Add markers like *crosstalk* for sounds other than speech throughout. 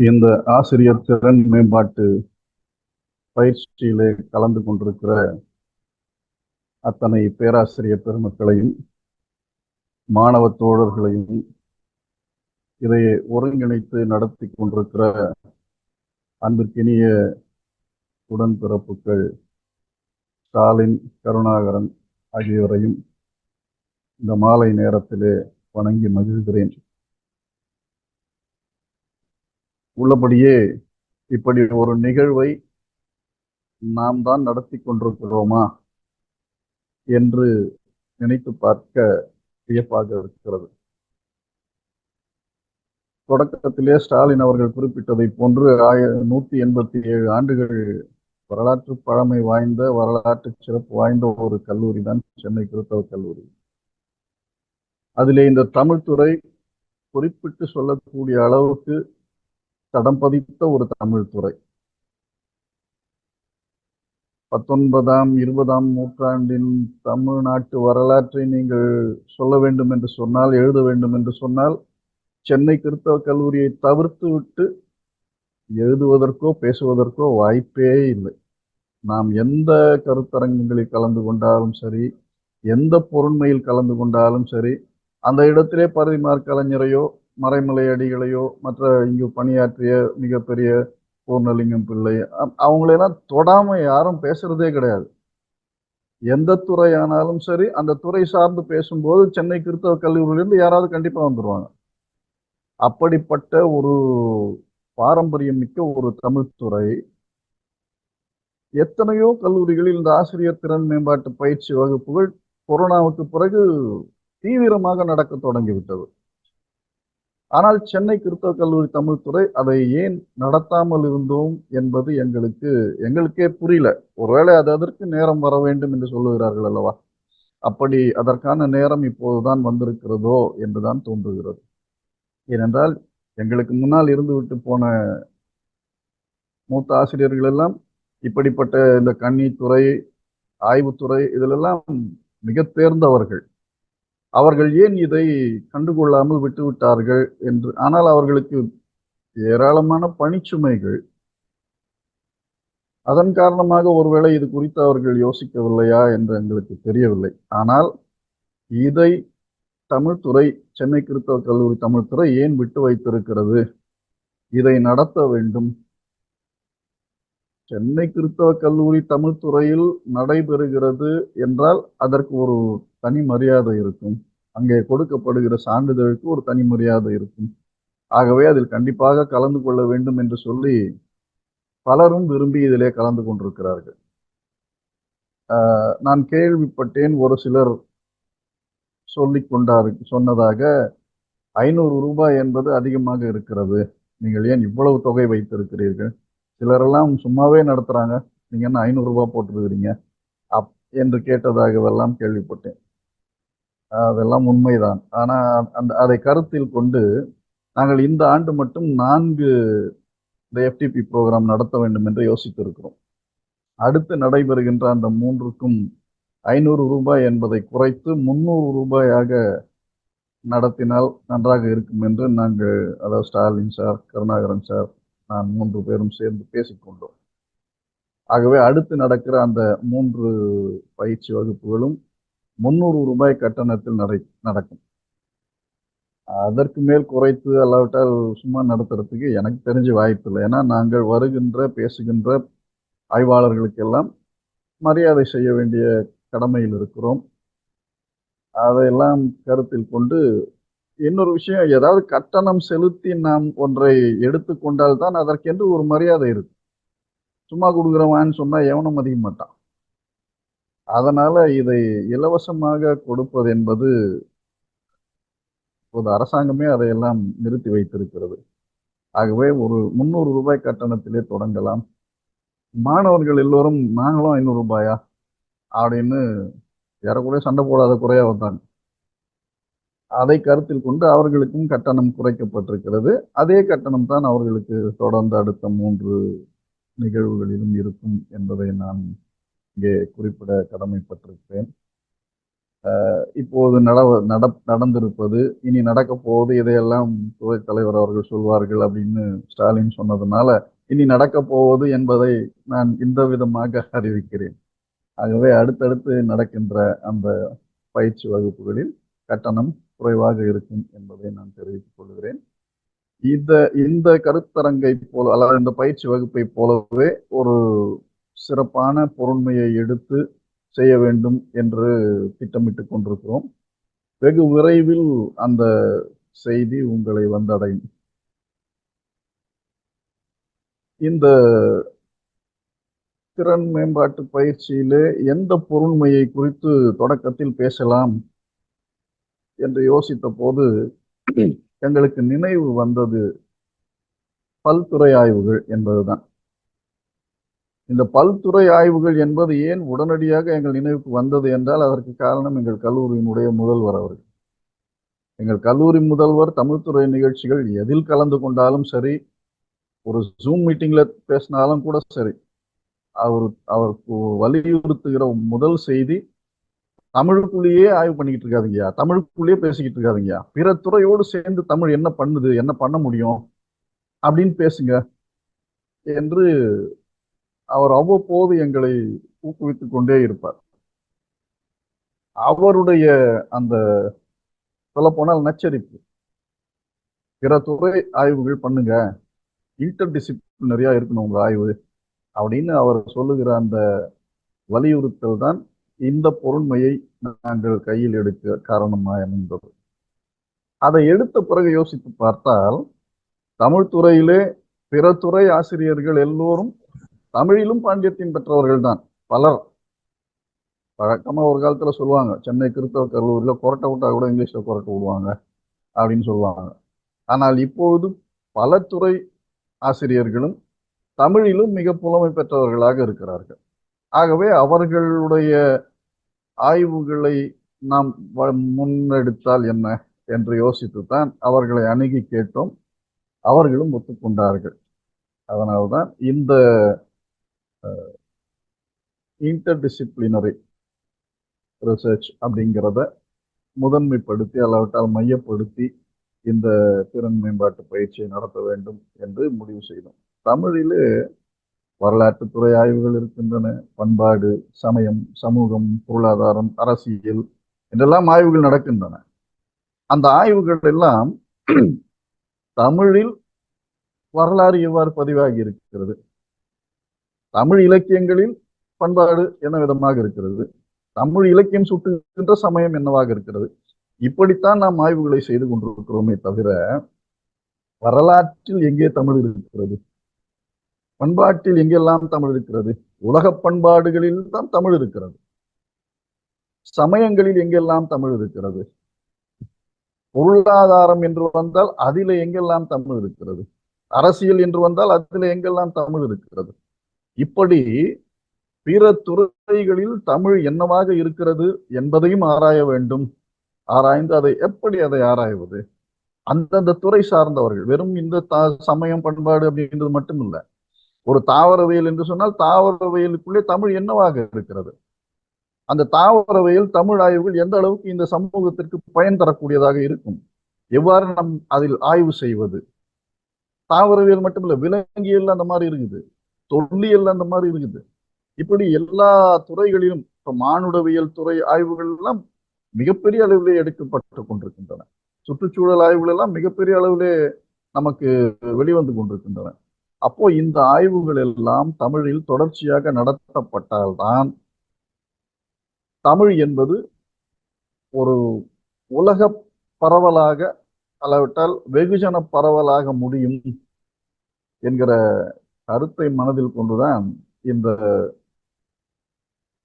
இந்த ஆசிரியர் திறன் மேம்பாட்டு பயிற்சியிலே கலந்து கொண்டிருக்கிற அத்தனை பேராசிரியர் பெருமக்களையும் மாணவ தோழர்களையும் இதை ஒருங்கிணைத்து நடத்தி கொண்டிருக்கிற அன்பிற்கினிய உடன்பிறப்புகள் ஸ்டாலின் கருணாகரன் ஆகியோரையும் இந்த மாலை நேரத்திலே வணங்கி மகிழ்கிறேன். உள்ளபடியே இப்படி ஒரு நிகழ்வை நாம் தான் நடத்தி கொண்டிருக்கிறோமா என்று நினைத்து பார்க்க வியப்பாக இருக்கிறது. தொடக்கத்திலே ஸ்டாலின் அவர்கள் குறிப்பிட்டதை போன்று ஆய நூத்தி எண்பத்தி ஏழு ஆண்டுகள் வரலாற்று பழமை வாய்ந்த வரலாற்று சிறப்பு வாய்ந்த ஒரு கல்லூரி தான் சென்னை கிறிஸ்தவ கல்லூரி. அதிலே இந்த தமிழ்துறை குறிப்பிட்டு சொல்லக்கூடிய அளவுக்கு தடம் பதித்த ஒரு தமிழ் துறை. பத்தொன்பதாம் இருபதாம் நூற்றாண்டின் தமிழ்நாட்டு வரலாற்றை நீங்கள் சொல்ல வேண்டும் என்று சொன்னால் எழுத வேண்டும் என்று சொன்னால் சென்னை கிறிஸ்தவ கல்லூரியை தவிர்த்து விட்டு எழுதுவதற்கோ பேசுவதற்கோ வாய்ப்பே இல்லை. நாம் எந்த கருத்தரங்கங்களில் கலந்து கொண்டாலும் சரி எந்த பொருண்மையில் கலந்து கொண்டாலும் சரி அந்த இடத்திலே பரதிமார் கலைஞரையோ மறைமலை அடிகளையோ மற்ற இங்கு பணியாற்றிய மிகப்பெரிய பூர்ணலிங்கம் பிள்ளை அவங்களெல்லாம் தொடாம யாரும் பேசுறதே கிடையாது. எந்த துறையானாலும் சரி அந்த துறை சார்ந்து பேசும்போது சென்னை கிறிஸ்தவ கல்லூரியிலிருந்து யாராவது கண்டிப்பாக வந்துடுவாங்க அப்படிப்பட்ட ஒரு பாரம்பரியம் மிக்க ஒரு தமிழ் துறை. எத்தனையோ கல்லூரிகளில் இந்த ஆசிரியர் திறன் மேம்பாட்டு பயிற்சி வகுப்புகள் கொரோனாவுக்கு பிறகு தீவிரமாக நடக்க தொடங்கிவிட்டது. ஆனால் சென்னை கிறிஸ்தவ கல்லூரி தமிழ்துறை அதை ஏன் நடத்தாமல் இருந்தோம் என்பது எங்களுக்கு எங்களுக்கே புரியல. ஒருவேளை அது அதற்கு நேரம் வர வேண்டும் என்று சொல்லுகிறார்கள் அல்லவா? அப்படி அதற்கான நேரம் இப்போதுதான் வந்திருக்கிறதோ என்றுதான் தோன்றுகிறது. ஏனென்றால் எங்களுக்கு முன்னால் இருந்து விட்டு போன மூத்த ஆசிரியர்கள் எல்லாம் இப்படிப்பட்ட இந்த கன்னித்துறை ஆய்வுத்துறை இதிலெல்லாம் மிக தேர்ந்தவர்கள். அவர்கள் ஏன் இதை கண்டுகொள்ளாமல் விட்டுவிட்டார்கள் என்று ஆனால் அவர்களுக்கு ஏராளமான பணிச்சுமைகள். அதன் காரணமாக ஒருவேளை இது குறித்து அவர்கள் யோசிக்கவில்லையா என்று எங்களுக்கு தெரியவில்லை. ஆனால் இதை தமிழ்துறை சென்னை கிறிஸ்தவ கல்லூரி தமிழ்துறை ஏன் விட்டு வைத்திருக்கிறது? இதை நடத்த வேண்டும். சென்னை கிறிஸ்தவ கல்லூரி தமிழ்துறையில் நடைபெறுகிறது என்றால் அதற்கு ஒரு தனி மரியாதை இருக்கும். அங்கே கொடுக்கப்படுகிற சான்றிதழுக்கு ஒரு தனி மரியாதை இருக்கும். ஆகவே அதில் கண்டிப்பாக கலந்து கொள்ள வேண்டும் என்று சொல்லி பலரும் விரும்பி இதிலே கலந்து கொண்டிருக்கிறார்கள். நான் கேள்விப்பட்டேன் ஒரு சிலர் சொல்லி கொண்டார் சொன்னதாக ஐநூறு ரூபாய் என்பது அதிகமாக இருக்கிறது. நீங்கள் ஏன் இவ்வளவு தொகை வைத்திருக்கிறீர்கள்? சிலரெல்லாம் சும்மாவே நடத்துகிறாங்க நீங்கள் என்ன ஐநூறுரூபா போட்டிருக்கிறீங்க? அப் என்று கேட்டதாகவெல்லாம் கேள்விப்பட்டேன். அதெல்லாம் உண்மைதான். ஆனால் அந்த அதை கருத்தில் கொண்டு நாங்கள் இந்த ஆண்டு மட்டும் நான்கு இந்த எஃப்டிபி ப்ரோக்ராம் நடத்த வேண்டும் என்று யோசித்திருக்கிறோம். அடுத்து நடைபெறுகின்ற அந்த மூன்றுக்கும் ஐநூறு ரூபாய் என்பதை குறைத்து முந்நூறு ரூபாயாக நடத்தினால் நன்றாக இருக்கும் என்று நாங்கள் அதாவது ஸ்டாலின் சார் கருணாகரன் சார் நான் மூன்று பேரும் சேர்ந்து பேசிக்கொண்டோம். ஆகவே அடுத்து நடக்கிற அந்த மூன்று பயிற்சி வகுப்புகளும் முந்நூறு ரூபாய் கட்டணத்தில் நடை நடக்கும். அதற்கு மேல் குறைத்து அல்லாவிட்டால் சும்மா நடத்துறதுக்கு எனக்கு தெரிஞ்ச வாய்ப்பு இல்லை. ஏன்னா நாங்கள் வருகின்ற பேசுகின்ற ஆய்வாளர்களுக்கெல்லாம் மரியாதை செய்ய வேண்டிய கடமையில் இருக்கிறோம். அதையெல்லாம் கருத்தில் கொண்டு இன்னொரு விஷயம் ஏதாவது கட்டணம் செலுத்தி நாம் ஒன்றை எடுத்துக்கொண்டால் தான் அதற்கென்று ஒரு மரியாதை இருக்கு. சும்மா கொடுக்குறவான்னு சொன்னால் எவனும் மதிக்க மாட்டான். அதனால இதை இலவசமாக கொடுப்பது என்பது ஒரு அரசாங்கமே அதையெல்லாம் நிறுத்தி வைத்திருக்கிறது. ஆகவே ஒரு முந்நூறு ரூபாய் கட்டணத்திலே தொடங்கலாம். மாணவர்கள் எல்லோரும் நாங்களும் ஐநூறு ரூபாயா? அப்படின்னு ஏறக்குறைய சண்டை போடாத குறையாக வந்தாங்க. அதை கருத்தில் கொண்டு அவர்களுக்கும் கட்டணம் குறைக்கப்பட்டிருக்கிறது. அதே கட்டணம் தான் அவர்களுக்கு தொடர்ந்து அடுத்த மூன்று நிகழ்வுகளிலும் இருக்கும் என்பதை நான் இங்கே குறிப்பிட கடமைப்பட்டிருக்கிறேன். இப்போது நட நட நடந்திருப்பது இனி நடக்க போவது இதையெல்லாம் துறை தலைவர் அவர்கள் சொல்வார்கள் அப்படின்னு ஸ்டாலின் சொன்னதுனால இனி நடக்க போவது என்பதை நான் இந்த விதமாக அறிவிக்கிறேன். ஆகவே அடுத்தடுத்து நடக்கின்ற அந்த பயிற்சி வகுப்புகளில் கட்டணம் குறைவாக இருக்கும் என்பதை நான் தெரிவித்துக் கொள்கிறேன். இந்த இந்த கருத்தரங்கை போல அதாவது இந்த பயிற்சி வகுப்பை போலவே ஒரு சிறப்பான பொருண்மையை எடுத்து செய்ய வேண்டும் என்று திட்டமிட்டு கொண்டிருக்கிறோம். வெகு விரைவில் அந்த செய்தி உங்களை வந்தடையும். இந்த திறன் மேம்பாட்டு பயிற்சியிலே எந்த பொருண்மையை குறித்து தொடக்கத்தில் பேசலாம்? என்று யோசித்த போது எங்களுக்கு நினைவு வந்தது பல்துறை ஆய்வுகள் என்பதுதான். இந்த பல்துறை ஆய்வுகள் என்பது ஏன் உடனடியாக எங்கள் நினைவுக்கு வந்தது என்றால் அதற்கு காரணம் எங்கள் கல்லூரியினுடைய முதல்வர் அவர்கள். எங்கள் கல்லூரி முதல்வர் தமிழ்துறை நிகழ்ச்சிகள் எதில் கலந்து கொண்டாலும் சரி ஒரு ஜூம் மீட்டிங்ல பேசினாலும் கூட சரி அவர் அவருக்கு வலியுறுத்துகிற முதல் செய்தி தமிழுக்குள்ளேயே ஆய்வு பண்ணிக்கிட்டு இருக்காதுங்கய்யா. தமிழுக்குள்ளேயே பேசிக்கிட்டு இருக்காதுங்கய்யா. பிற துறையோடு சேர்ந்து தமிழ் என்ன பண்ணுது என்ன பண்ண முடியும் அப்படின்னு பேசுங்க என்று அவர் அவ்வப்போது எங்களை ஊக்குவித்து கொண்டே இருப்பார். அவருடைய அந்த சொல்லப்போனால் நச்சரிப்பு பிற துறை ஆய்வுகள் பண்ணுங்க இன்டர் டிசிப்ளினரியா இருக்கணும் உங்க ஆய்வு அப்படின்னு அவர் சொல்லுகிற அந்த வலியுறுத்தல் தான் இந்த பொருண்மையை நாங்கள் கையில் எடுக்க காரணமாக அமைந்தது. அதை எடுத்த பிறகு யோசித்து பார்த்தால் தமிழ் துறையிலே பிற துறை ஆசிரியர்கள் எல்லோரும் தமிழிலும் பாண்டியத்தின் பெற்றவர்கள் தான் பலர். வழக்கமா ஒரு காலத்துல சொல்லுவாங்க சென்னை கிறிஸ்தவ கல்லூரியில் கொரட்டை விட்டா கூட இங்கிலீஷில் கொரட்டை விடுவாங்க அப்படின்னு சொல்லுவாங்க. ஆனால் இப்பொழுது பல துறை ஆசிரியர்களும் தமிழிலும் மிக புலமை பெற்றவர்களாக இருக்கிறார்கள். ஆகவே அவர்களுடைய ஆய்வுகளை நாம் முன்னெடுத்தால் என்ன? என்று யோசித்துத்தான் அவர்களை அணுகி கேட்டோம். அவர்களும் ஒத்துக்கொண்டார்கள். அதனால்தான் இந்த இன்டர் டிசிப்ளினரி ரிசர்ச் அப்படிங்கிறத முதன்மைப்படுத்தி அல்லாவிட்டால் மையப்படுத்தி இந்த திறன் மேம்பாட்டு பயிற்சியை நடத்த வேண்டும் என்று முடிவு செய்தோம். தமிழிலே வரலாற்று துறை ஆய்வுகள் இருக்கின்றன. பண்பாடு சமயம் சமூகம் பொருளாதாரம் அரசியல் என்றெல்லாம் ஆய்வுகள் நடக்கின்றன. அந்த ஆய்வுகள் எல்லாம் *clears throat* தமிழில் வரலாறு எவ்வாறு பதிவாகி இருக்கிறது? தமிழ் இலக்கியங்களில் பண்பாடு என்ன விதமாக இருக்கிறது? தமிழ் இலக்கியம் சுட்டுகின்ற சமயம் என்னவாக இருக்கிறது? இப்படித்தான் நாம் ஆய்வுகளை செய்து கொண்டிருக்கிறோமே தவிர வரலாற்றில் எங்கே தமிழ் இருக்கிறது? பண்பாட்டில் எங்கெல்லாம் தமிழ் இருக்கிறது? உலக பண்பாடுகளில் தான் தமிழ் இருக்கிறது. சமயங்களில் எங்கெல்லாம் தமிழ் இருக்கிறது? பொருளாதாரம் என்று வந்தால் அதில எங்கெல்லாம் தமிழ் இருக்கிறது? அரசியல் என்று வந்தால் அதில் எங்கெல்லாம் தமிழ் இருக்கிறது? இப்படி பிற துறைகளில் தமிழ் என்னவாக இருக்கிறது என்பதையும் ஆராய வேண்டும். ஆராய்ந்து அதை எப்படி அதை ஆராய்வது? அந்தந்த துறை சார்ந்தவர்கள் வெறும் இந்த சமயம் பண்பாடு அப்படின்றது மட்டும் இல்லை ஒரு தாவரவியல் என்று சொன்னால் தாவரவியலுக்குள்ளே தமிழ் என்னவாக இருக்கிறது? அந்த தாவரவியல் தமிழ் ஆய்வுகள் எந்த அளவுக்கு இந்த சமூகத்திற்கு பயன் தரக்கூடியதாக இருக்கும்? எவ்வாறு நம் அதில் ஆய்வு செய்வது? தாவரவியல் மட்டுமில்ல விலங்கியல் அந்த மாதிரி இருக்குது தொல்லியல் அந்த மாதிரி இருக்குது. இப்படி எல்லா துறைகளிலும் இப்ப மானுடவியல் துறை ஆய்வுகள் எல்லாம் மிகப்பெரிய அளவிலே எடுக்கப்பட்டு கொண்டிருக்கின்றன. சுற்றுச்சூழல் ஆய்வுகள் எல்லாம் மிகப்பெரிய அளவிலே நமக்கு வெளிவந்து கொண்டிருக்கின்றன. அப்போ இந்த ஆய்வுகள் எல்லாம் தமிழில் தொடர்ச்சியாக நடத்தப்பட்டால்தான் தமிழ் என்பது ஒரு உலக பரவலாக அளவிட்டால் வெகுஜன பரவலாக முடியும் என்கிற கருத்தை மனதில் கொண்டுதான் இந்த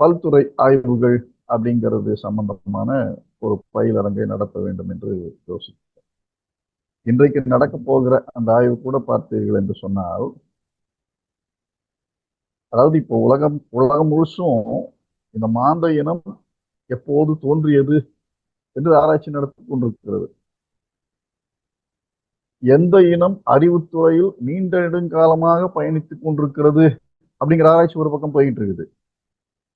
பல்துறை ஆய்வுகள் அப்படிங்கிறது சம்பந்தமான ஒரு பயிலரங்கை நடத்த வேண்டும் என்று யோசித்தேன் இன்றைக்கு நடக்க போகிற அந்த ஆய்வு கூட பார்த்தீர்கள் என்று சொன்னால் அதாவது இப்போ உலகம் உலகம் முழுசும் இந்த மாந்த இனம் எப்போது தோன்றியது என்று ஆராய்ச்சி நடத்தி கொண்டிருக்கிறது. எந்த இனம் அறிவுத்துறையில் நீண்ட நெடுங்காலமாக பயணித்துக் கொண்டிருக்கிறது அப்படிங்கிற ஆராய்ச்சி ஒரு பக்கம் போயிட்டு இருக்குது.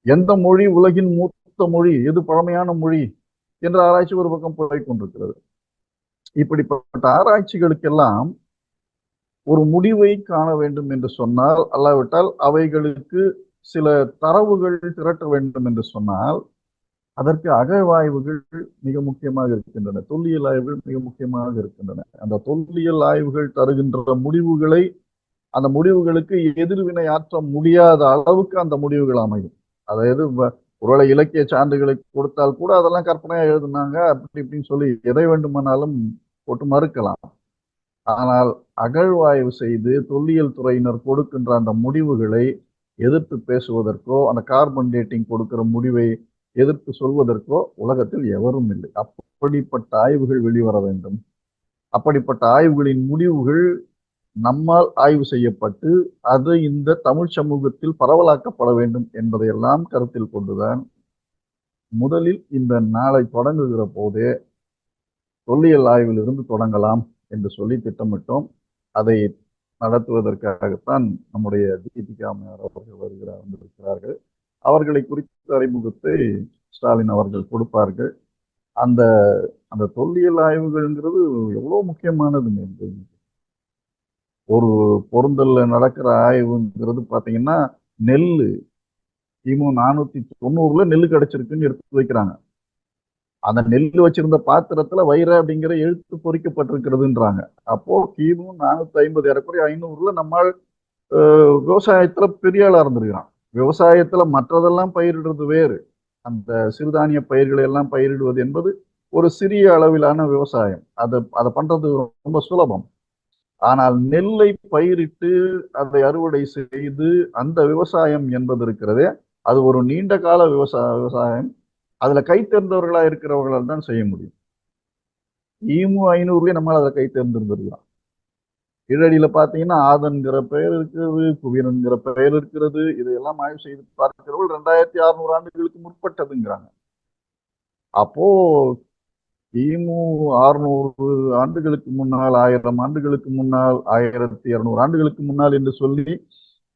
எந்த மொழி உலகின் மூத்த மொழி எது பழமையான மொழி என்ற ஆராய்ச்சி ஒரு பக்கம் போய் கொண்டிருக்கிறது. இப்படிப்பட்ட ஆராய்ச்சிகளுக்கெல்லாம் ஒரு முடிவை காண வேண்டும் என்று சொன்னால் அல்லாவிட்டால் அவைகளுக்கு சில தரவுகள் திரட்ட வேண்டும் என்று சொன்னால் அதற்கு அகழ்வாய்வுகள் மிக முக்கியமாக இருக்கின்றன. தொல்லியல் ஆய்வுகள் மிக முக்கியமாக இருக்கின்றன. அந்த தொல்லியல் ஆய்வுகள் தருகின்ற முடிவுகளை அந்த முடிவுகளுக்கு எதிர்வினை ஆற்ற முடியாத அளவுக்கு அந்த முடிவுகள் அமையும். அதாவது ஒருவேளை இலக்கிய சான்றுகளை கொடுத்தால் கூட அதெல்லாம் கற்பனையா எழுதுனாங்க அப்படி இப்படின்னு சொல்லி எதை வேண்டுமானாலும் போட்டு மறுக்கலாம். ஆனால் அகழ்வாய்வு செய்து தொல்லியல் துறையினர் கொடுக்கின்ற அந்த முடிவுகளை எதிர்த்து பேசுவதற்கோ அந்த கார்பன் டேட்டிங் கொடுக்கிற முடிவை எதிர்த்து சொல்வதற்கோ உலகத்தில் எவரும் இல்லை. அப்படிப்பட்ட ஆய்வுகள் வெளிவர வேண்டும். அப்படிப்பட்ட ஆய்வுகளின் முடிவுகள் நம்மால் ஆய்வு செய்யப்பட்டு அது இந்த தமிழ் சமூகத்தில் பரவலாக்கப்பட வேண்டும் என்பதையெல்லாம் கருத்தில் கொண்டுதான் முதலில் இந்த நாளை தொடங்குகிற போதே தொல்லியல் ஆய்வில் இருந்து தொடங்கலாம் என்று சொல்லி திட்டமிட்டோம். அதை நடத்துவதற்காகத்தான் நம்முடைய தீபிகாமையார் அவர்கள் வருகிறார் வந்திருக்கிறார்கள். அவர்களை குறித்த அறிமுகத்தை ஸ்டாலின் அவர்கள் கொடுப்பார்கள். அந்த அந்த தொல்லியல் ஆய்வுகள்ங்கிறது எவ்வளோ முக்கியமானதுங்க ஒரு பொருந்தல்ல நடக்கிற ஆய்வுங்கிறது பார்த்தீங்கன்னா நெல் கிமு நானூத்தி தொண்ணூறுல நெல் கிடைச்சிருக்குன்னு எடுத்து வைக்கிறாங்க. அந்த நெல் வச்சிருந்த பாத்திரத்துல வைர அப்படிங்கிற எழுத்து பொறிக்கப்பட்டிருக்கிறதுன்றாங்க. அப்போ கிமு நானூத்தி ஐம்பது ஏறக்குறைய ஐநூறுல நம்மால் விவசாயத்துல பெரிய ஆளா இருந்திருக்கிறான். விவசாயத்துல மற்றதெல்லாம் பயிரிடுறது வேறு. அந்த சிறுதானிய பயிர்களை எல்லாம் பயிரிடுவது என்பது ஒரு சிறிய அளவிலான விவசாயம். அதை அதை பண்றது ரொம்ப சுலபம். ஆனால் நெல்லை பயிரிட்டு அதை அறுவடை செய்து அந்த விவசாயம் என்பது இருக்கிறதே. அது ஒரு நீண்ட கால விவசாய விவசாயம். அதுல கை தேர்ந்தவர்களா இருக்கிறவர்களால் தான் செய்ய முடியும். ஈமு ஐநூறுலயே நம்மளால் அதை கை தேர்ந்திருந்திருக்கலாம். கீழடியில பாத்தீங்கன்னா ஆதன்கிற பெயர் இருக்கிறது குவீரன்கிற பெயர் இருக்கிறது. இதையெல்லாம் ஆய்வு செய்து பார்க்கிறவர்கள் ரெண்டாயிரத்தி அறுநூறு ஆண்டுகளுக்கு முற்பட்டதுங்கிறாங்க. அப்போ கிமு அறுநூறு ஆண்டுகளுக்கு முன்னால் ஆயிரம் ஆண்டுகளுக்கு முன்னால் ஆயிரத்தி இருநூறு ஆண்டுகளுக்கு முன்னால் என்று சொல்லி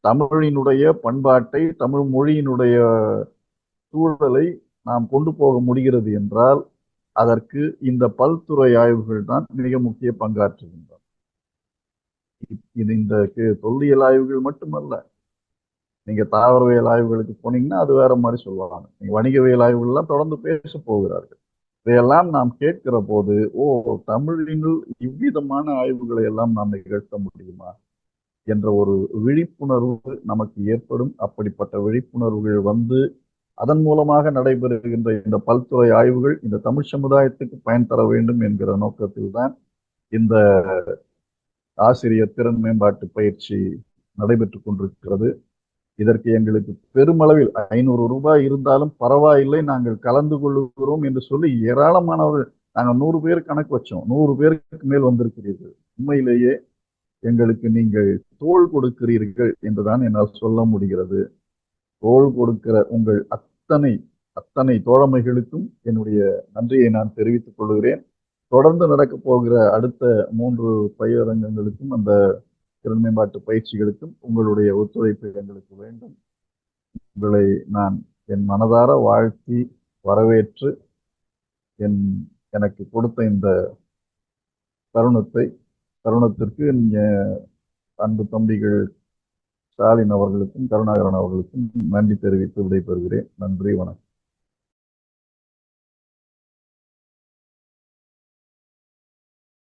தமிழினுடைய பண்பாட்டை தமிழ் மொழியினுடைய சூழலை நாம் கொண்டு போக முடிகிறது என்றால் அதற்கு இந்த பல்துறை ஆய்வுகள் தான் மிக முக்கிய பங்காற்றுகின்றன. இது இந்த தொல்லியல் ஆய்வுகள் மட்டுமல்ல. நீங்க தாவரவியல் ஆய்வுகளுக்கு போனீங்கன்னா அது வேற மாதிரி சொல்லுவாங்க. நீங்க வணிகவியல் ஆய்வுகள்லாம் தொடர்ந்து பேச போகிறார்கள். இதையெல்லாம் நாம் கேட்கிற போது ஓ தமிழினுள் இவ்விதமான ஆய்வுகளை எல்லாம் நாம் நிகழ்த்த முடியுமா? என்ற ஒரு விழிப்புணர்வு நமக்கு ஏற்படும். அப்படிப்பட்ட விழிப்புணர்வுகள் வந்து அதன் மூலமாக நடைபெறுகின்ற இந்த பல்துறை ஆய்வுகள் இந்த தமிழ் சமுதாயத்துக்கு பயன் தர வேண்டும் என்கிற நோக்கத்தில் தான் இந்த ஆசிரியர் திறன் மேம்பாட்டு பயிற்சி நடைபெற்று கொண்டிருக்கிறது. இதற்கு எங்களுக்கு பெருமளவில் ஐநூறு ரூபாய் இருந்தாலும் பரவாயில்லை நாங்கள் கலந்து கொள்ளுகிறோம் என்று சொல்லி ஏராளமானவர்கள் நாங்கள் நூறு பேர் கணக்கு வச்சோம். நூறு பேருக்கு மேல் வந்திருக்கிறீர்கள். உண்மையிலேயே எங்களுக்கு நீங்கள் தோல் கொடுக்கிறீர்கள் என்றுதான் என்னால் சொல்ல முடிகிறது. தோல் கொடுக்கிற உங்கள் அத்தனை அத்தனை தோழமைகளுக்கும் என்னுடைய நன்றியை நான் தெரிவித்துக் கொள்கிறேன். தொடர்ந்து நடக்க போகிற அடுத்த மூன்று பயிரங்கங்களுக்கும் அந்த திறன் மேம்பாட்டு பயிற்சிகளுக்கும் உங்களுடைய ஒத்துழைப்பு எங்களுக்கு வேண்டும். உங்களை நான் என் மனதார வாழ்த்தி வரவேற்று என் எனக்கு கொடுத்த இந்த தருணத்தை தருணத்திற்கு அன்பு தம்பிகள் ஸ்டாலின் அவர்களுக்கும் கருணாகரன் அவர்களுக்கும் நன்றி தெரிவித்து விடைபெறுகிறேன். நன்றி வணக்கம்.